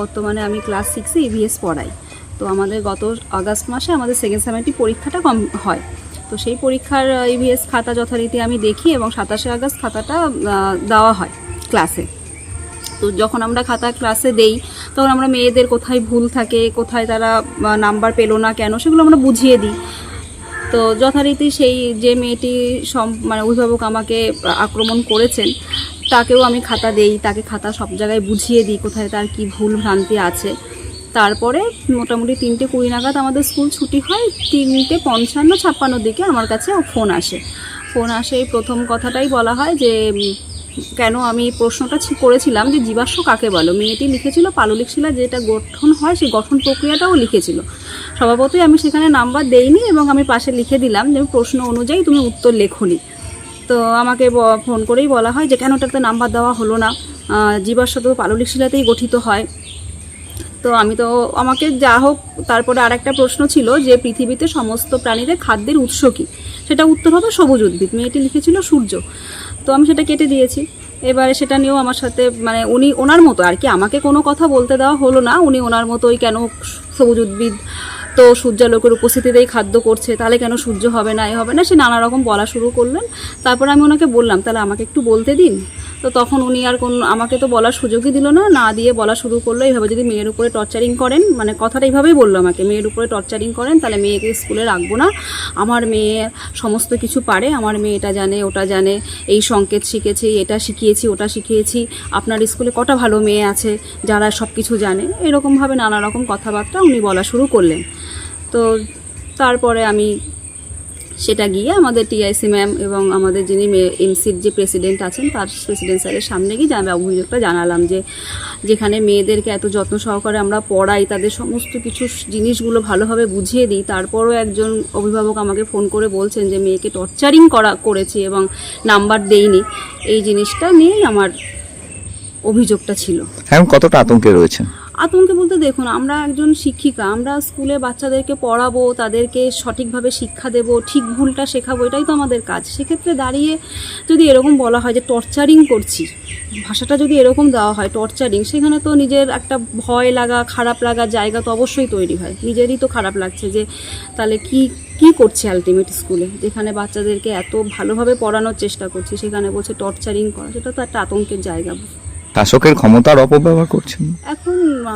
বর্তমানে আমি ক্লাস সিক্সে ইভিএস পড়াই। তো আমাদের গত আগস্ট মাসে আমাদের সেকেন্ড সেমেস্ট্রি পরীক্ষাটা কম হয়। তো সেই পরীক্ষার ইভিএস খাতা যথারীতি আমি দেখি এবং সাতাশে আগস্ট খাতাটা দেওয়া হয় ক্লাসে তো যখন আমরা খাতা ক্লাসে দেই, তখন আমরা মেয়েদের কোথায় ভুল থাকে, কোথায় তারা নাম্বার পেল না কেন, সেগুলো আমরা বুঝিয়ে দিই। তো যথারীতি সেই যে মেয়েটি সম মানে অভিভাবক আমাকে আক্রমণ করেছেন তাকেও আমি খাতা দেই, তাকে খাতা সব জায়গায় বুঝিয়ে দিই কোথায় তার কি ভুল ভ্রান্তি আছে। তারপরে মোটামুটি তিনটে কুড়ি নাগাদ আমাদের স্কুল ছুটি হয়, তিনটে পঞ্চান্ন ছাপ্পান্নর দিকে আমার কাছে ফোন আসে। ফোন আসে প্রথম কথাটাই বলা হয় যে কেন আমি প্রশ্নটা করেছিলাম যে জীবাশ্ম কাকে বলো? মেয়েটি লিখেছিল পাললিক শিলা যেটা গঠন হয়, সেই গঠন প্রক্রিয়াটাও লিখেছিল। স্বভাবতই আমি সেখানে নাম্বার দেইনি এবং আমি পাশে লিখে দিলাম যে প্রশ্ন অনুযায়ী তুমি উত্তর লেখনি। তো আমাকে ফোন করেই বলা হয় যে, কেন ওটাতে নাম্বার দেওয়া হলো না? জীবাশ্ম পাললিক শিলাতেই গঠিত হয়। তো আমি তো, আমাকে যা হোক, তারপরে আরেকটা প্রশ্ন ছিল যে, পৃথিবীতে সমস্ত প্রাণীদের খাদ্যের উৎস কী? সেটা উত্তর হবে সবুজ উদ্ভিদ। মেয়েটি লিখেছিল সূর্য। তো আমি সেটা কেটে দিয়েছি। এবারে সেটা নিয়েও আমার সাথে মানে উনি ওনার মতো, আর কি আমাকে কোনো কথা বলতে দেওয়া হলো না। উনি ওনার মতোই কেন সবুজ উদ্ভিদ তো সূর্যালোকের উপস্থিতিতেই খাদ্য করছে, তাহলে কেন সূর্য হবে না, এ হবে না? সে নানা রকম বলা শুরু করলেন। তারপর আমি ওনাকে বললাম, তাহলে আমাকে একটু বলতে দিন? তো তখন উনি আর কোন, আমাকে তো বলার সুযোগই দিল না না দিয়ে বলা শুরু করল। এইভাবে যদি মেয়ের উপরে টর্চারিং করেন মানে কথাটা এইভাবেই বলল আমাকে, মেয়ের উপরে টর্চারিং করেন, তাহলে মেয়েকে স্কুলে রাখব না। আমার মেয়ে সমস্ত কিছু পারে, আমার মেয়ে এটা জানে, ওটা জানে, এই সংকেত শিখেছি, এটা শিখিয়েছি, ওটা শিখিয়েছি, আপনার স্কুলে কটা ভালো মেয়ে আছে যারা সব কিছু জানে? এরকমভাবে নানা রকম কথাবার্তা উনি বলা শুরু করলেন। তো তারপরে আমি সেটা গিয়ে আমাদের টিআইসি ম্যাম এবং আমাদের যিনি এমসির যে প্রেসিডেন্ট আছেন, তার প্রেসিডেন্ট স্যারের সামনে গিয়ে জানা অভিযোগটা জানালাম যে যেখানে মেয়েদেরকে এত যত্ন সহকারে আমরা পড়াই, তাদের সমস্ত কিছু জিনিসগুলো ভালোভাবে বুঝিয়ে দিই। তারপরও একজন অভিভাবক আমাকে ফোন করে বলছেন যে মেয়েকে টর্চারিং করা, করেছি এবং নাম্বার দেইনি। এই জিনিসটা নিয়েই আমার অভিযোগটা ছিল। এখন কতটা আতঙ্কে রয়েছেন? আতঙ্কে বলতে দেখুন, আমরা একজন শিক্ষিকা, আমরা স্কুলে বাচ্চাদেরকে পড়াবো, তাদেরকে সঠিকভাবে শিক্ষা দেব, ঠিক ভুলটা শেখাবো, এটাই তো আমাদের কাজ। সেক্ষেত্রে দাঁড়িয়ে যদি এরকম বলা হয় যে টর্চারিং করছি, ভাষাটা যদি এরকম দেওয়া হয় টর্চারিং সেখানে তো নিজের একটা ভয় লাগা, খারাপ লাগা জায়গা তো অবশ্যই তৈরি হয়। নিজেরই তো খারাপ লাগছে যে তাহলে কি কি করছে আলটিমেট স্কুলে যেখানে বাচ্চাদেরকে এত ভালোভাবে পড়ানোর চেষ্টা করছি, সেখানে বলছে টর্চারিং করা, সেটা তো একটা আতঙ্কের জায়গা। শাসকের ক্ষমতার অপব্যবহার করছেন। এখন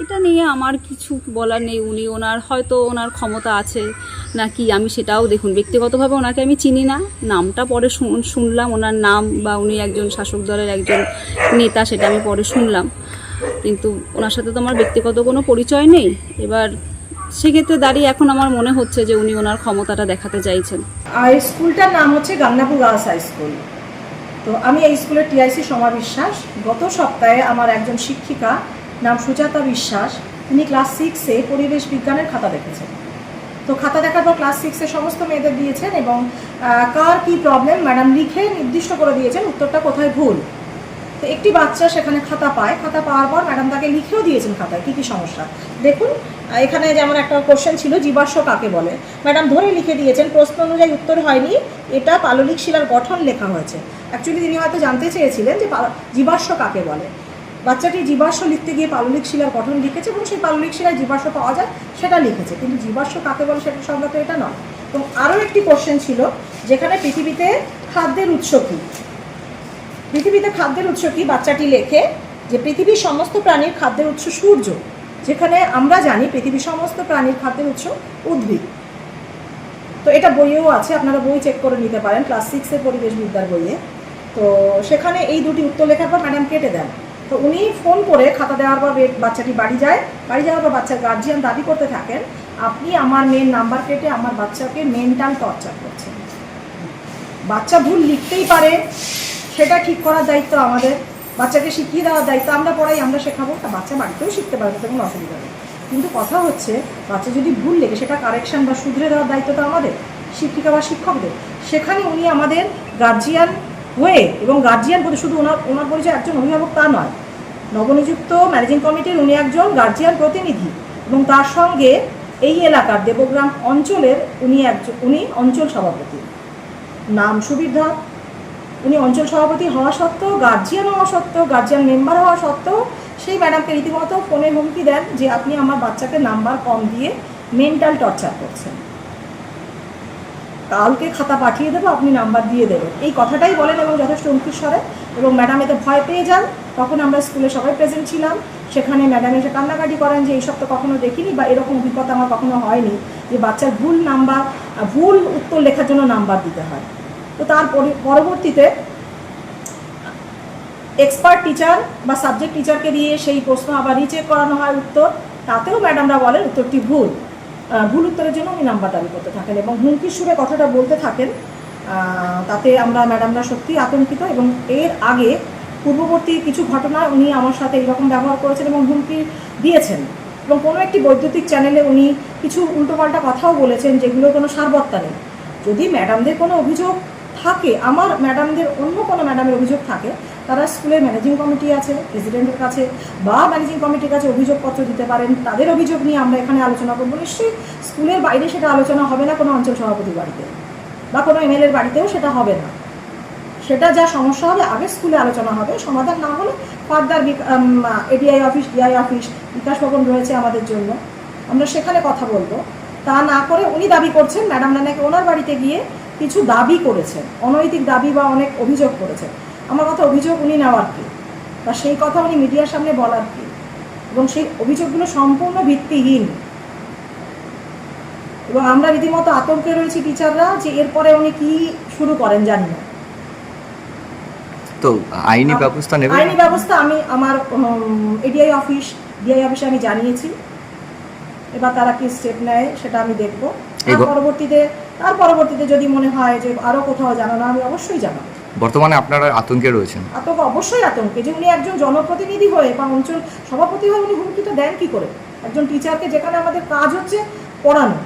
এটা নিয়ে আমার কিছু বলার নেই। উনি ওনার হয়তো ওনার ক্ষমতা আছে নাকি আমি সেটাও দেখুন ব্যক্তিগতভাবে ওনাকে আমি চিনি না। নামটা পরে শুন- শুনলাম ওনার নাম বা উনি একজন শাসক দলের একজন নেতা সেটা আমি পরে শুনলাম। কিন্তু ওনার সাথে তো আমার ব্যক্তিগত কোনো পরিচয় নেই। এবার সেক্ষেত্রে দাঁড়িয়ে এখন আমার মনে হচ্ছে যে উনি ওনার ক্ষমতাটা দেখাতে চাইছেন। স্কুলটার নাম হচ্ছে গান্নাপুর গার্লস হাই স্কুল। তো আমি এই স্কুলের টিআইসি সমা বিশ্বাস। গত সপ্তাহে আমার একজন শিক্ষিকা নাম সুজাতা বিশ্বাস, তিনি ক্লাস সিক্সে পরিবেশ বিজ্ঞানের খাতা দেখেছেন। তো খাতা দেখার পর ক্লাস সিক্সে সমস্ত মেয়েদের দিয়েছেন এবং কার কি প্রবলেম ম্যাডাম লিখে নির্দিষ্ট করে দিয়েছেন, উত্তরটা কোথায় ভুল? তো একটি বাচ্চা সেখানে খাতা পায়। খাতা পাওয়ার পর ম্যাডাম তাকে লিখেও দিয়েছেন খাতায় কী কী সমস্যা। দেখুন এখানে যেমন একটা কোশ্চেন ছিল, জীবাশ্ম কাকে বলে? ম্যাডাম ধরে লিখে দিয়েছেন, প্রশ্ন অনুযায়ী উত্তর হয়নি। এটা পাললিক শিলার গঠন লেখা হয়েছে। অ্যাকচুয়ালি তিনি হয়তো জানতে চেয়েছিলেন যে জীবাশ্ম কাকে বলে? বাচ্চাটি জীবাশ্ম লিখতে গিয়ে পাললিক শিলার গঠন লিখেছে এবং সেই পাললিক শিলায় জীবাশ্ম পাওয়া যায়, সেটা লিখেছে। কিন্তু জীবাশ্ম কাকে বলে সেটা সংজ্ঞা তো এটা নয়। এবং আরও একটি কোশ্চেন ছিল, যেখানে পৃথিবীতে খাদ্যের উৎস কী? পৃথিবীতে খাদ্যের উৎস কি? বাচ্চাটি লেখে যে পৃথিবীর সমস্ত প্রাণীর খাদ্যের উৎস সূর্য, যেখানে আমরা জানি পৃথিবীর সমস্ত প্রাণীর খাদ্যের উৎস উদ্ভিদ। তো এটা বইয়েও আছে, আপনারা বই চেক করে নিতে পারেন ক্লাস সিক্সের পরিবেশ বিদ্যার বইয়ে। তো সেখানে এই দুটি উত্তর লেখার পর ম্যাডাম কেটে দেন। তো উনি ফোন করে খাতা দেওয়ার পর বাচ্চাটি বাড়ি যায়। বাড়ি যাওয়ার পর বাচ্চার গার্জিয়ান দাবি করতে থাকেন, আপনি আমার মেয়ের নাম্বার কেটে আমার বাচ্চাকে মেন্টাল টর্চার করছেন। বাচ্চা ভুল লিখতেই পারে সেটা ঠিক করার দায়িত্ব আমাদের। বাচ্চাকে শিখিয়ে দেওয়ার দায়িত্ব আমরা পড়াই, আমরা শেখাবো। তা বাচ্চা বাড়িতেও শিখতে পারে তাতে কোনো অসুবিধা নেই। কিন্তু কথা হচ্ছে, বাচ্চা যদি ভুল লেগে, সেটা কারেকশন বা শুধরে দেওয়ার দায়িত্ব তো আমাদের, শিক্ষিকা বা শিক্ষকদের। সেখানে উনি আমাদের গার্জিয়ান হয়ে এবং গার্জিয়ান বলে শুধু ওনার ওনার পরিচয় একজন অভিভাবক তা নয়, নবনিযুক্ত ম্যানেজিং কমিটির উনি একজন গার্জিয়ান প্রতিনিধি এবং তার সঙ্গে এই এলাকার দেবগ্রাম অঞ্চলের উনি একজন, উনি অঞ্চল সভাপতি। নাম সুবীর ধর। উনি অঞ্চল সভাপতি হওয়া সত্ত্বেও গার্জিয়ান হওয়া সত্ত্বেও গার্জিয়ান মেম্বার হওয়া সত্ত্বেও সেই ম্যাডামকে রীতিমতো ফোনে হুমকি দেন যে আপনি আমার বাচ্চাকে নাম্বার কম দিয়ে মেন্টাল টর্চার করছেন। কালকে খাতা পাঠিয়ে দেবো, আপনি নাম্বার দিয়ে দেবেন। এই কথাটাই বলেন এবং যথেষ্ট হুমকির স্বরে এবং ম্যাডাম এতে ভয় পেয়ে যান। তখন আমরা স্কুলে সবাই প্রেজেন্ট ছিলাম। সেখানে ম্যাডাম এসে কান্নাকাটি করেন যে, এইসব তো কখনো দেখিনি বা এরকম অভিজ্ঞতা আমার কখনো হয়নি যে বাচ্চার ভুল নাম্বার ভুল উত্তর লেখার জন্য নাম্বার দিতে হয়। তো তার পরি- পরবর্তীতে এক্সপার্ট টিচার বা সাবজেক্ট টিচারকে দিয়ে সেই প্রশ্ন আবার রিচেক করানো হয় উত্তর। তাতেও ম্যাডামরা বলেন উত্তরটি ভুল। ভুল উত্তরের জন্য উনি নাম্বার দাবি করতে থাকেন এবং হুমকির সুরে কথাটা বলতে থাকেন। তাতে আমরা ম্যাডামরা সত্যি আতঙ্কিত এবং এর আগে পূর্ববর্তী কিছু ঘটনা উনি আমার সাথে এরকম ব্যবহার করেছেন এবং হুমকি দিয়েছেন। এবং কোনো একটি বৈদ্যুতিক চ্যানেলে উনি কিছু উল্টোপাল্টা কথাও বলেছেন যেগুলো কোনো সারবত্তা নেই। যদি ম্যাডামদের কোনো অভিযোগ থাকে, আমার ম্যাডামদের অন্য কোনো ম্যাডামের অভিযোগ থাকে, তারা স্কুলের ম্যানেজিং কমিটি আছে প্রেসিডেন্টের কাছে, বা ম্যানেজিং কমিটির কাছে অভিযোগপত্র দিতে পারেন, তাদের অভিযোগ নিয়ে আমরা এখানে আলোচনা করব। নিশ্চয়ই স্কুলের বাইরে সেটা আলোচনা হবে না কোনো অঞ্চল সভাপতির বাড়িতে, বা কোনো এমএলএর বাড়িতেও সেটা হবে না। সেটা যা সমস্যা হবে, আগে স্কুলে আলোচনা হবে, সমাধান না হলে further ADI office DI office Bikash Bhavan রয়েছে আমাদের জন্য। আমরা সেখানে কথা বলব। তা না করে উনি দাবি করছেন ম্যাডামরা নাকি ওনার বাড়িতে গিয়ে কিছু দাবি করেছেন অনৈতিক দাবি বা অনেক অভিযোগ করেছেন। আমার কথা অভিযোগ উনি নেওয়ার কি? বা সেই কথা উনি মিডিয়ার সামনে বলার কি? এবং সেই অভিযোগগুলো সম্পূর্ণ ভিত্তিহীন। এবং আমরা রীতিমতো আতঙ্কে রয়েছি টিচাররা যে এরপরে উনি কি শুরু করেন জানি না। তো আইনি ব্যবস্থা নেবে আইনি ব্যবস্থা আমি আমার এডিআই অফিস ডিআই অফিসে আমি জানিয়েছি। এবার তারা কি স্টেপ নেয় সেটা আমি দেখব। পরবর্তীতে তার পরবর্তীতে যদি মনে হয় যে আরও কোথাও জানানো আমি অবশ্যই জানাব বর্তমানে আপনারা আতঙ্কে রয়েছেন? আতঙ্ক অবশ্যই আতঙ্কে যে উনি একজন জনপ্রতিনিধি হয়ে বা অঞ্চল সভাপতি হয়ে উনি হুমকি তো দেন কি করে? একজন টিচারকে যেখানে আমাদের কাজ হচ্ছে পড়ানো।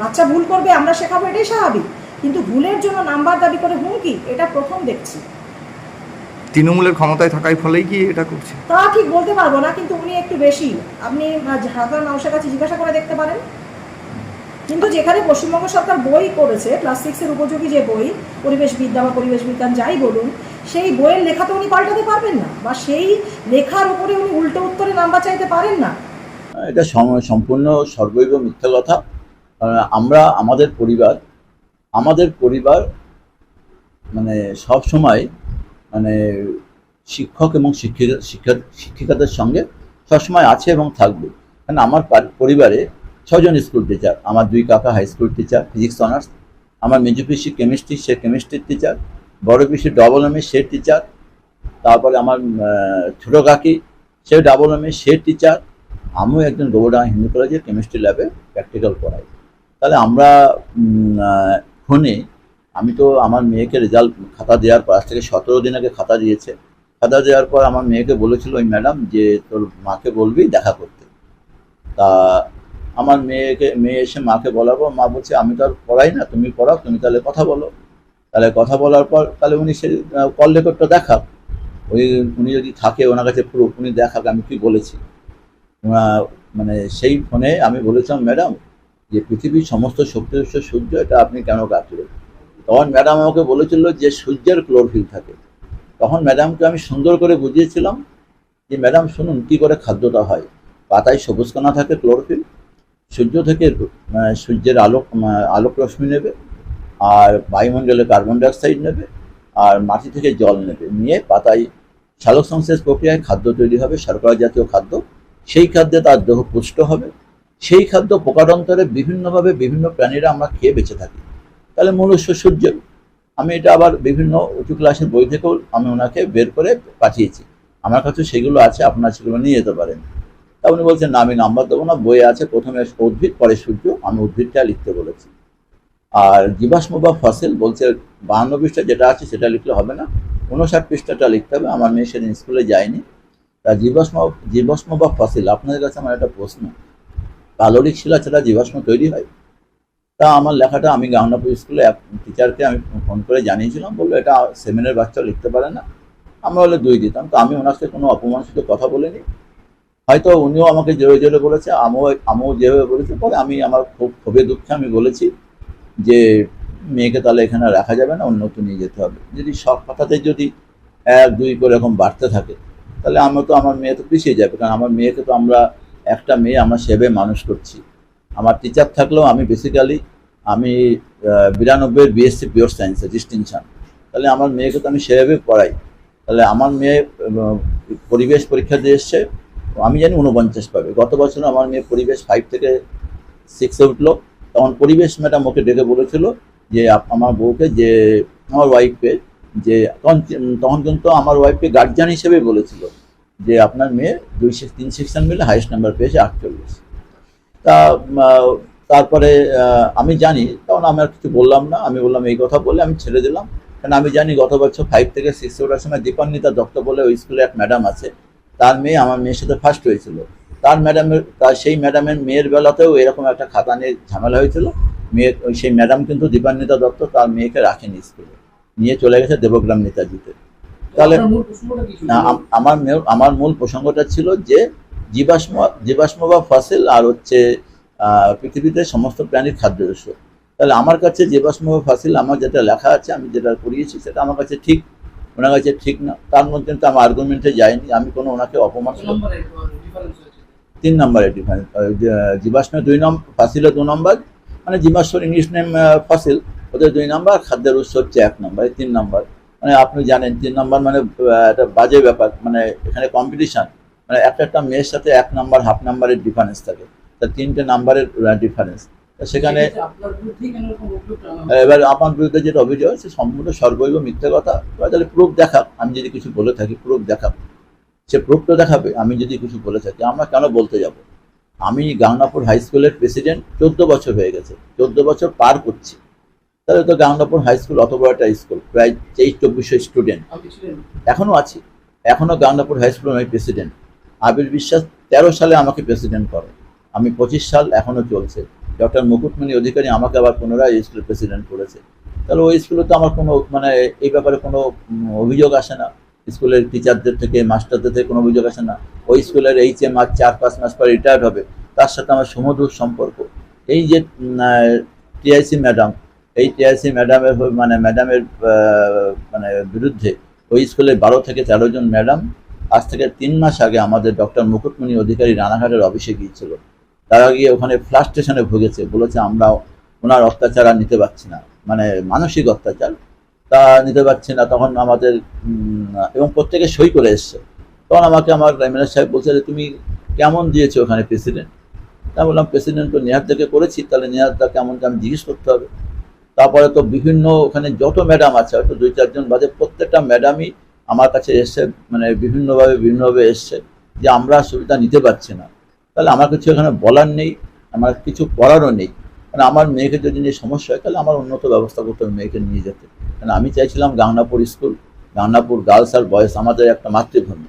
বাচ্চা ভুল করবে আমরা শেখাবো এটাই স্বাভাবিক। কিন্তু ভুলের জন্য নাম্বার দাবি করে হুমকি এটা প্রথম দেখছি। তৃণমূলের ক্ষমতায় থাকার ফলেই কি এটা করছে? তা ঠিক বলতে পারব না কিন্তু উনি একটু বেশি। আপনি সাধারণ মানুষের কাছে জিজ্ঞাসা করে দেখতে পারেন। কিন্তু যেখানে পশ্চিমবঙ্গ সরকার বই করেছে ক্লাস সিক্সের উপযোগী যে বই, পরিবেশ বিদ্যা বা পরিবেশ বিজ্ঞান যাই বলুন, সেই বইয়ের লেখা তো উনি পাল্টাতে পারবেন না বা সেই লেখার উপরে উনি উল্টো উত্তরে নাম্বার চাইতে পারেন না। এটা সম্পূর্ণ সর্বৈব মিথ্যা কথা। আমরা, আমাদের পরিবার আমাদের পরিবার মানে সব সময় মানে শিক্ষক এবং শিক্ষিকা শিক্ষা, শিক্ষিকাদের সঙ্গে সবসময় আছে এবং থাকবে। কারণ আমার পরিবারে ছজন স্কুল টিচার আমার দুই কাকা high school teacher physics honours আমার মেজু পিসি কেমিস্ট্রি সে কেমিস্ট্রির টিচার বড় পিসি ডবল এম সে টিচার তারপরে আমার ছোট কাকি, সে ডাবল এম সে টিচার আমিও একজন গোবরডাঙ্গা হিন্দু কলেজে কেমিস্ট্রি ল্যাবে প্র্যাকটিক্যাল করাই তাহলে আমরা ফোনে আমি তো আমার মেয়েকে রেজাল্ট খাতা দেওয়ার পর, আজ থেকে সতেরো দিন আগে খাতা দিয়েছে। খাতা দেওয়ার পর আমার মেয়েকে বলেছিল, ওই ম্যাডাম যে তোর মাকে বলবি, দেখা করতে। তা আমার মেয়েকে, মেয়ে এসে মাকে বলার পর মা বলছে, আমি তো আর পড়াই না, তুমি পড়াও, তুমি তাহলে কথা বলো। তাহলে কথা বলার পর তাহলে উনি সে কল রেকর্ডটা দেখাক। ওই উনি যদি থাকে ওনার কাছে প্রুফ উনি দেখাক আমি কি বলেছি। মানে সেই ফোনে আমি বলেছিলাম, ম্যাডাম, যে পৃথিবীর সমস্ত শক্তি উৎস সূর্য, এটা আপনি কেন কাটলেন? তখন ম্যাডাম আমাকে বলেছিল যে সূর্যের ক্লোরফিল থাকে। তখন ম্যাডামকে আমি সুন্দর করে বুঝিয়েছিলাম যে, ম্যাডাম, শুনুন, কি করে খাদ্যটা হয়? পাতায় সবুজ কণা থাকে ক্লোরোফিল সূর্য থেকে সূর্যের আলোক আলোক রশ্মি নেবে, আর বায়ুমণ্ডলে কার্বন ডাইঅক্সাইড নেবে, আর মাটি থেকে জল নেবে। নিয়ে পাতায় সালোক সংশ্লেষ প্রক্রিয়ায় খাদ্য তৈরি হবে, শর্করা জাতীয় খাদ্য। সেই খাদ্যে তার দেহ পুষ্ট হবে। সেই খাদ্য পোকাডন্তরে বিভিন্নভাবে বিভিন্ন প্রাণীরা আমরা খেয়ে বেঁচে থাকি। তাহলে মনুষ্য সূর্য, আমি এটা আবার বিভিন্ন উঁচু ক্লাসের বই থেকেও আমি ওনাকে বের করে পাঠিয়েছি। আমার কাছে সেগুলো আছে, আপনারা সেগুলো নিয়ে যেতে পারেন। তা উনি বলছেন আমি নাম্বার দেবো না, বইয়ে আছে প্রথমে উদ্ভিদ, পরে সূর্য, আমি উদ্ভিদটা লিখতে বলেছি। আর জীবাশ্ম বা ফসিল বলছে, বাহান্ন পৃষ্ঠা যেটা আছে সেটা লিখলে হবে না, উনষাট পৃষ্ঠাটা লিখতে হবে, আমার মেয়ে সেদিন স্কুলে যায়নি। তা জীবাশ্ম জীবাশ্ম বা ফসিল, আপনাদের কাছে আমার একটা প্রশ্ন পাললিক শিলা ছাড়া জীবাশ্ম তৈরি হয়? তা আমার লেখাটা আমি গাংনাপুর স্কুলে এক টিচারকে আমি ফোন করে জানিয়েছিলাম, বলল, এটা সেমিনার বাচ্চা লিখতে পারে না। আমরা হলে দুই দিতাম। তো আমি ওনার সাথে কোনো অপমানসিত কথা বলিনি। হয়তো উনিও আমাকে জোরে জোরে বলেছে, আমিও আমিও যেভাবে বলেছে, পরে আমি আমার খুব, ক্ষোভে দুঃখে আমি বলেছি যে মেয়েকে তাহলে এখানে রাখা যাবে না অন্যত্র নিয়ে যেতে হবে। যদি সব কথাতে যদি এক, দুই করে এরকম বাড়তে থাকে, তাহলে আমরা তো, আমার মেয়ে তো পিছিয়ে যাবে, কারণ আমার মেয়েকে তো আমরা, একটা মেয়ে আমরা সেবে মানুষ করছি। আমার টিচার থাকলেও আমি বেসিক্যালি আমি বিরানব্বই বিএসসি পিওর সায়েন্সে ডিস্টিংশন তাহলে আমার মেয়েকে তো আমি সেভাবে পড়াই। তাহলে আমার মেয়ে পরিবেশ পরীক্ষা দিয়ে এসছে আমি জানি উনপঞ্চাশ পাবে। গত বছর আমার মেয়ে পরিবেশ ফাইভ থেকে সিক্সে উঠল। তখন পরিবেশ ম্যাডাম ওকে ডেকে বলেছিল যে আমার বউকে যে, আমার ওয়াইফকে যে, তখন তখন কিন্তু আমার ওয়াইফকে গার্জিয়ান হিসেবে বলেছিল যে, আপনার মেয়ে দুই তিন সেকশন মিলে হাইস্ট নাম্বার পেয়েছে আটচল্লিশ। তা তারপরে আমি জানি, তখন আমি আর কিছু বললাম না। আমি বললাম, এই কথা বলে আমি ছেড়ে দিলাম। কারণ আমি জানি গত বছর ফাইভ থেকে সিক্সে ওঠার সময় দীপান্বিতা দত্ত বলে ওই স্কুলে এক ম্যাডাম আছে। তার মেয়ে আমার মেয়ের সাথে ফার্স্ট হয়েছিল। তার ম্যাডামের তার সেই ম্যাডামের মেয়ের বেলাতেও এরকম একটা খাতা নিয়ে ঝামেলা হয়েছিল। মেয়ে সেই ম্যাডাম কিন্তু দীপান্বিতা দত্ত তার মেয়েকে রাখেনি স্কুলে নিয়ে চলে গেছে দেবগ্রাম নেতাজিতে। তাহলে আমার মেয়ে- আমার মূল প্রসঙ্গটা ছিল যে জীবাশ্ম জীবাশ্ম বা ফসিল আর হচ্ছে পৃথিবীতে সমস্ত প্রাণীর খাদ্য উৎস তাহলে আমার কাছে জীবাশ্ম বা ফসিল আমার যেটা লেখা আছে আমি যেটা পড়িয়েছি সেটা আমার কাছে ঠিক ওনার কাছে ঠিক না তার মধ্যে কিন্তু আমার আর্গুমেন্টে যাইনি আমি কোনো ওনাকে অপমান তিন নম্বরের ডিফারেন্স জীবাশ্ম দুই নম্বর ফাসিলে দু নম্বর মানে জীবাশ্মর ইংলিশ নেম ফসিল ওদের দুই নম্বর খাদ্যের উৎস হচ্ছে এক নম্বর তিন নম্বর। মানে আপনি জানেন তিন নম্বর মানে একটা বাজে ব্যাপার মানে এখানে কম্পিটিশন মানে একটা একটা মেয়ের সাথে এক নাম্বার হাফ নাম্বারের ডিফারেন্স থাকে। তা তিনটে নাম্বারের ডিফারেন্স সেখানে এবার আমার বিরুদ্ধে যেটা অভিযোগ সে সম্পূর্ণ সর্বৈব মিথ্যে কথা। তাহলে প্রুফ দেখাক আমি যদি কিছু বলে থাকি প্রুফ দেখাক। সে প্রুফটা দেখাবে আমি যদি কিছু বলে থাকি আমরা কেন বলতে যাব? আমি গাংনাপুর হাই স্কুলের প্রেসিডেন্ট চোদ্দ বছর হয়ে গেছে চোদ্দ বছর পার করছি। তাহলে তো গাংনাপুর হাই স্কুল অত বড় একটা স্কুল প্রায় তেইশ চব্বিশশো স্টুডেন্ট এখনও আছি এখনও গাংনাপুর হাই স্কুলের আমি প্রেসিডেন্ট আবির বিশ্বাস তেরো সালে আমাকে প্রেসিডেন্ট করে। আমি পঁচিশ সাল এখনও চলছে। ডক্টর মুকুটমণি অধিকারী আমাকে আবার পুনরায় স্কুলের প্রেসিডেন্ট করেছে। তাহলে ওই স্কুলে তো আমার কোনো মানে এই ব্যাপারে কোনো অভিযোগ আসে না। স্কুলের টিচারদের থেকে মাস্টারদের থেকে কোনো অভিযোগ আসে না। ওই স্কুলের এইচ এম আর চার, পাঁচ মাস পর রিটায়ার্ড হবে। তার সাথে আমার সুমধুর সম্পর্ক। এই যে টিআইসি ম্যাডাম এই টিআইসি ম্যাডামের মানে ম্যাডামের মানে বিরুদ্ধে ওই স্কুলে বারো থেকে তেরো জন ম্যাডাম আজ থেকে তিন মাস আগে আমাদের ডক্টর মুকুটমণি অধিকারী রানাঘাটের অফিসে গিয়েছিল। তারা গিয়ে ওখানে ফ্লাশ স্টেশনে ভুগেছে, বলেছে আমরা ওনার অত্যাচার আর নিতে পারছি না। মানে মানসিক অত্যাচার। তা নিতে পারছি না, তখন আমাদের এবং প্রত্যেকে সই করে এসছে। তখন আমাকে আমার এমএলএ সাহেব বলছে যে, তুমি কেমন দিয়েছ ওখানে প্রেসিডেন্ট তা বললাম প্রেসিডেন্ট তো নেহারদাকে করেছি, তাহলে নেহারদা কেমন আমি জিজ্ঞেস করতে হবে? তারপরে তো বিভিন্ন ওখানে যত ম্যাডাম আছে, হয়তো দুই চারজন বাদে প্রত্যেকটা ম্যাডামই আমার কাছে এসছে মানে বিভিন্নভাবে বিভিন্নভাবে এসছে যে, আমরা সুবিধা নিতে পারছি না। তাহলে আমার কিছু এখানে বলার নেই আমার কিছু করারও নেই। মানে আমার মেয়েকে যদি নিয়ে সমস্যা হয় তাহলে আমার উন্নত ব্যবস্থা করতে হবে মেয়েকে নিয়ে যেতে। কারণ আমি চাইছিলাম গাংনাপুর স্কুল গাংনাপুর গার্লস আর বয়েজ আমাদের একটা মাতৃভূমি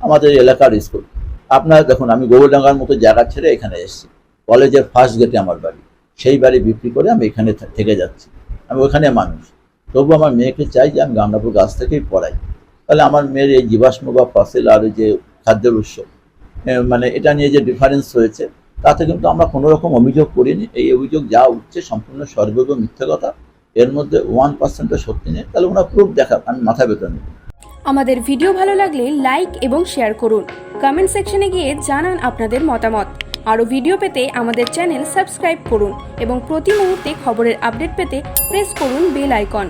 আমাদের এলাকার স্কুল। আপনারা দেখুন আমি গৌরডাঙ্গার মতো জায়গা ছেড়ে এখানে এসেছি। কলেজের ফার্স্ট গেটে আমার বাড়ি। সেই বাড়ি বিক্রি করে আমি এখানে থেকে যাচ্ছি। আমি ওখানে মানুষ। তবু আমার মেয়েকে চাই যে আমি গাংনাপুর গাছ থেকেই পড়াই। তাহলে আমার মেয়ের এই জীবাশ্ম বা ফসিল আর যে খাদ্যের উৎস এ, মানে এটা নিয়ে যে ডিফারেন্স হয়েছে, তাতে কিন্তু আমরা কোনো রকম অভিযোগ করিনি। এই অভিযোগ যা উঠছে সম্পূর্ণ সর্বৈব মিথ্যে কথা। এর মধ্যে ওয়ান পার্সেন্টও সত্যি নেই। তাহলে ওনার প্রুফ দেখা আমি মাথা বেতন আমাদের ভিডিও ভালো লাগলে লাইক এবং শেয়ার করুন। কমেন্ট সেকশনে গিয়ে জানান আপনাদের মতামত। আরও ভিডিও পেতে আমাদের চ্যানেল সাবস্ক্রাইব করুন এবং প্রতি মুহূর্তে খবরের আপডেট পেতে প্রেস করুন বেল আইকন